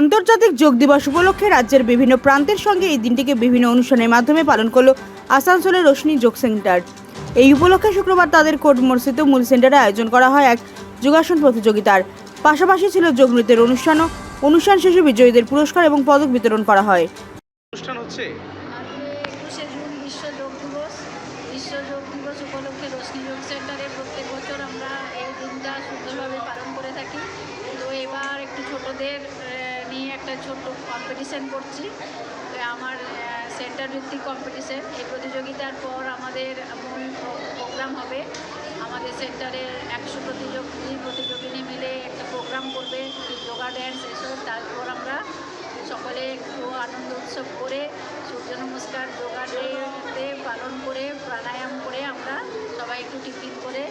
আন্তর্জাতিক যোগ দিবস উপলক্ষে রাজ্যের বিভিন্ন প্রান্তের সঙ্গে এই দিনটিকে বিভিন্ন অনুষ্ঠানের মাধ্যমে পালন করল আসানসোলের রোশনি যোগ সেন্টার। এই উপলক্ষে শুক্রবার তাদের কোর্ট মোড়স্থিত মূল সেন্টারে আয়োজন করা হয় এক যোগাসন প্রতিযোগিতার। পাশাপাশি ছিল যোগ নৃত্যের অনুষ্ঠানও অনুষ্ঠান শেষে বিজয়ীদের পুরস্কার এবং পদক বিতরণ করা হয়। অনুষ্ঠান হচ্ছে? আজকে একুশে জুন বিশ্ব যোগ দিবস। বিশ্ব যোগ দিবস উপলক্ষে রশ্মি যোগ সেন্টারে প্রত্যেক বছর আমরা এই দিনটা সুন্দরভাবে পালন করে থাকি। তো এবার একটু ছোটদের একটা ছোট্ট কম্পিটিশান করছি। আমার সেন্টার ভিত্তিক কম্পিটিশন এই প্রতিযোগিতার পর আমাদের মূল প্রোগ্রাম হবে। আমাদের সেন্টারে একশো প্রতিযোগী, প্রতিযোগিনী মিলে একটা প্রোগ্রাম করবে যোগা ড্যান্স এসব। তারপর আমরা সকলে একটু আনন্দ উৎসব করে, সূর্য নমস্কার যোগা ডে পালন করে, প্রাণায়াম করে আমরা সবাই একটু টিফিন করে